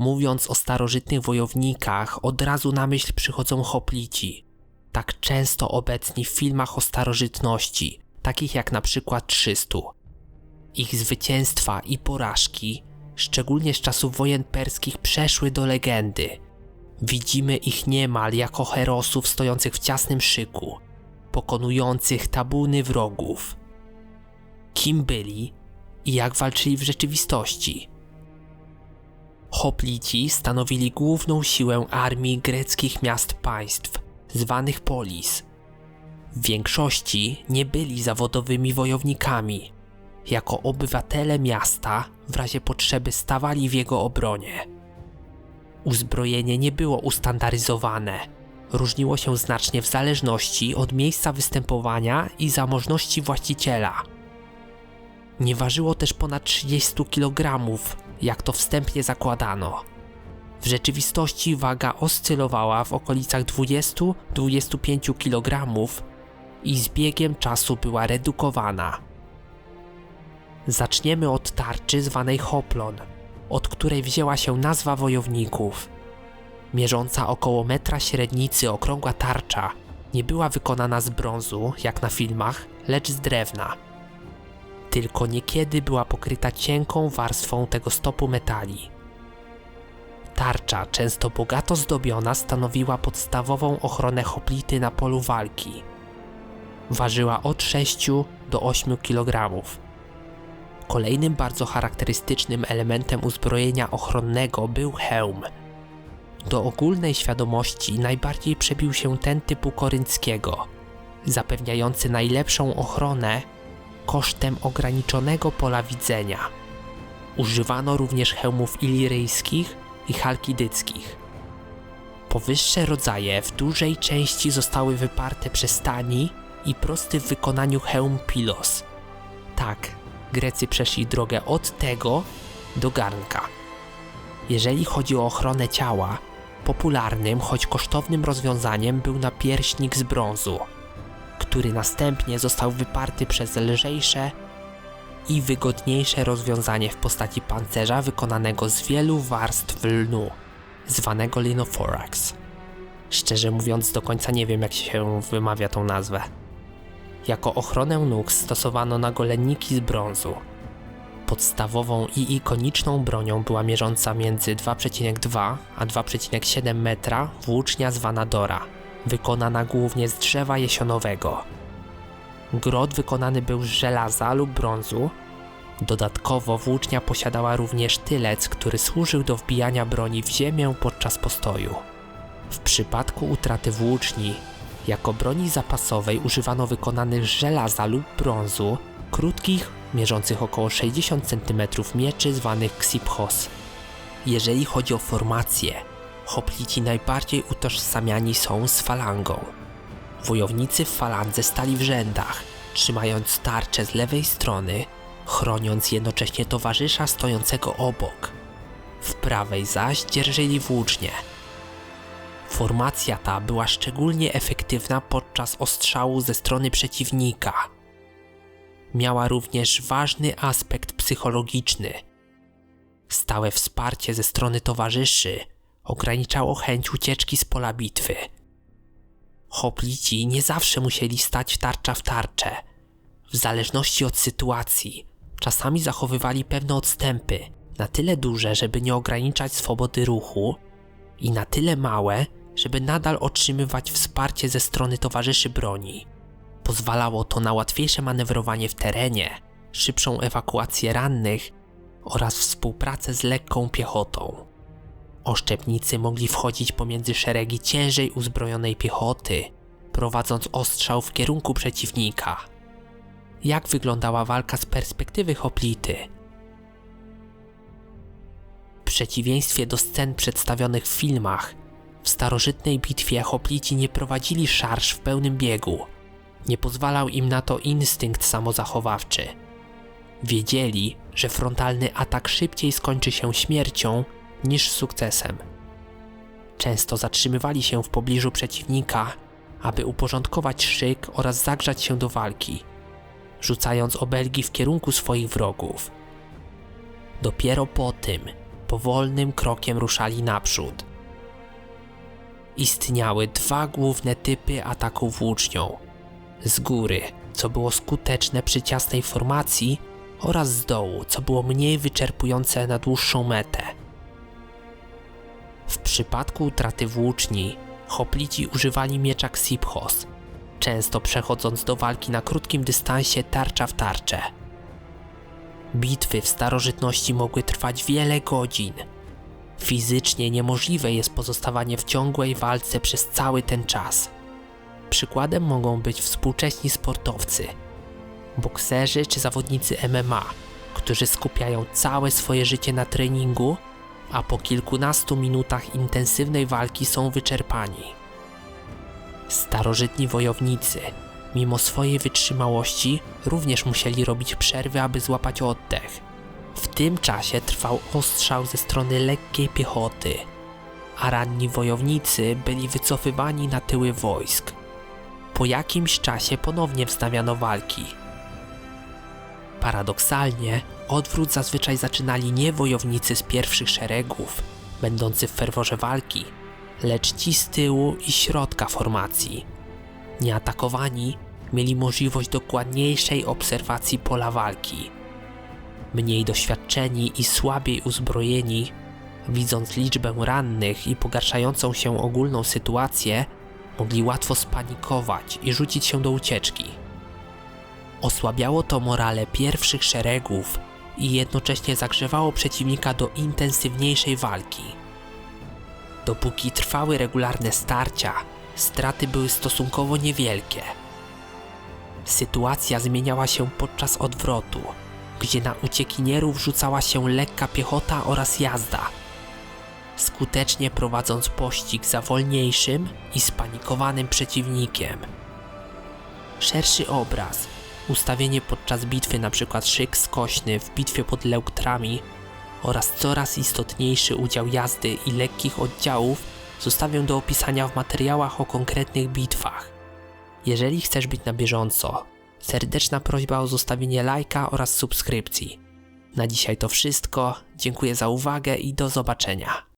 Mówiąc o starożytnych wojownikach, od razu na myśl przychodzą hoplici, tak często obecni w filmach o starożytności, takich jak na przykład 300. Ich zwycięstwa i porażki, szczególnie z czasów wojen perskich, przeszły do legendy. Widzimy ich niemal jako herosów stojących w ciasnym szyku, pokonujących tabuny wrogów. Kim byli i jak walczyli w rzeczywistości? Hoplici stanowili główną siłę armii greckich miast państw, zwanych polis. W większości nie byli zawodowymi wojownikami. Jako obywatele miasta w razie potrzeby stawali w jego obronie. Uzbrojenie nie było ustandaryzowane. Różniło się znacznie w zależności od miejsca występowania i zamożności właściciela. Nie ważyło też ponad 30 kg, jak to wstępnie zakładano. W rzeczywistości waga oscylowała w okolicach 20-25 kg i z biegiem czasu była redukowana. Zaczniemy od tarczy zwanej hoplon, od której wzięła się nazwa wojowników. Mierząca około metra średnicy okrągła tarcza nie była wykonana z brązu, jak na filmach, lecz z drewna. Tylko niekiedy była pokryta cienką warstwą tego stopu metali. Tarcza, często bogato zdobiona, stanowiła podstawową ochronę hoplity na polu walki. Ważyła od 6 do 8 kg. Kolejnym bardzo charakterystycznym elementem uzbrojenia ochronnego był hełm. Do ogólnej świadomości najbardziej przebił się ten typu korynckiego, zapewniający najlepszą ochronę kosztem ograniczonego pola widzenia. Używano również hełmów iliryjskich i halkidyckich. Powyższe rodzaje w dużej części zostały wyparte przez tani i prosty w wykonaniu hełm pilos. Tak, Grecy przeszli drogę od tego do garnka. Jeżeli chodzi o ochronę ciała, popularnym, choć kosztownym rozwiązaniem był napierśnik z brązu, który następnie został wyparty przez lżejsze i wygodniejsze rozwiązanie w postaci pancerza wykonanego z wielu warstw lnu, zwanego linophorax. Szczerze mówiąc, do końca nie wiem, jak się wymawia tą nazwę. Jako ochronę nóg stosowano nagolenniki z brązu. Podstawową i ikoniczną bronią była mierząca między 2,2 a 2,7 metra włócznia zwana Dora, wykonana głównie z drzewa jesionowego. Grot wykonany był z żelaza lub brązu. Dodatkowo włócznia posiadała również tylec, który służył do wbijania broni w ziemię podczas postoju. W przypadku utraty włóczni, jako broni zapasowej używano wykonanych z żelaza lub brązu, krótkich, mierzących około 60 cm mieczy zwanych ksiphos. Jeżeli chodzi o formację, hoplici najbardziej utożsamiani są z falangą. Wojownicy w falandze stali w rzędach, trzymając tarczę z lewej strony, chroniąc jednocześnie towarzysza stojącego obok. W prawej zaś dzierżyli włócznie. Formacja ta była szczególnie efektywna podczas ostrzału ze strony przeciwnika. Miała również ważny aspekt psychologiczny. Stałe wsparcie ze strony towarzyszy ograniczało chęć ucieczki z pola bitwy. Hoplici nie zawsze musieli stać tarcza w tarczę. W zależności od sytuacji, czasami zachowywali pewne odstępy, na tyle duże, żeby nie ograniczać swobody ruchu, i na tyle małe, żeby nadal otrzymywać wsparcie ze strony towarzyszy broni. Pozwalało to na łatwiejsze manewrowanie w terenie, szybszą ewakuację rannych oraz współpracę z lekką piechotą. Oszczepnicy mogli wchodzić pomiędzy szeregi ciężej uzbrojonej piechoty, prowadząc ostrzał w kierunku przeciwnika. Jak wyglądała walka z perspektywy hoplity? W przeciwieństwie do scen przedstawionych w filmach, w starożytnej bitwie hoplici nie prowadzili szarż w pełnym biegu. Nie pozwalał im na to instynkt samozachowawczy. Wiedzieli, że frontalny atak szybciej skończy się śmiercią niż sukcesem. Często zatrzymywali się w pobliżu przeciwnika, aby uporządkować szyk oraz zagrzać się do walki, rzucając obelgi w kierunku swoich wrogów. Dopiero po tym, powolnym krokiem ruszali naprzód. Istniały dwa główne typy ataków włócznią. Z góry, co było skuteczne przy ciasnej formacji, oraz z dołu, co było mniej wyczerpujące na dłuższą metę. W przypadku utraty włóczni, hoplici używali miecza Xiphos, często przechodząc do walki na krótkim dystansie tarcza w tarczę. Bitwy w starożytności mogły trwać wiele godzin. Fizycznie niemożliwe jest pozostawanie w ciągłej walce przez cały ten czas. Przykładem mogą być współcześni sportowcy, bokserzy czy zawodnicy MMA, którzy skupiają całe swoje życie na treningu, a po kilkunastu minutach intensywnej walki są wyczerpani. Starożytni wojownicy, mimo swojej wytrzymałości, również musieli robić przerwy, aby złapać oddech. W tym czasie trwał ostrzał ze strony lekkiej piechoty, a ranni wojownicy byli wycofywani na tyły wojsk. Po jakimś czasie ponownie wznawiano walki. Paradoksalnie, odwrót zazwyczaj zaczynali nie wojownicy z pierwszych szeregów, będący w ferworze walki, lecz ci z tyłu i środka formacji. Nieatakowani mieli możliwość dokładniejszej obserwacji pola walki. Mniej doświadczeni i słabiej uzbrojeni, widząc liczbę rannych i pogarszającą się ogólną sytuację, mogli łatwo spanikować i rzucić się do ucieczki. Osłabiało to morale pierwszych szeregów i jednocześnie zagrzewało przeciwnika do intensywniejszej walki. Dopóki trwały regularne starcia, straty były stosunkowo niewielkie. Sytuacja zmieniała się podczas odwrotu, gdzie na uciekinierów rzucała się lekka piechota oraz jazda, skutecznie prowadząc pościg za wolniejszym i spanikowanym przeciwnikiem. Szerszy obraz, ustawienie podczas bitwy np. szyk skośny w bitwie pod Leuktrami oraz coraz istotniejszy udział jazdy i lekkich oddziałów zostawię do opisania w materiałach o konkretnych bitwach. Jeżeli chcesz być na bieżąco, serdeczna prośba o zostawienie lajka oraz subskrypcji. Na dzisiaj to wszystko, dziękuję za uwagę i do zobaczenia.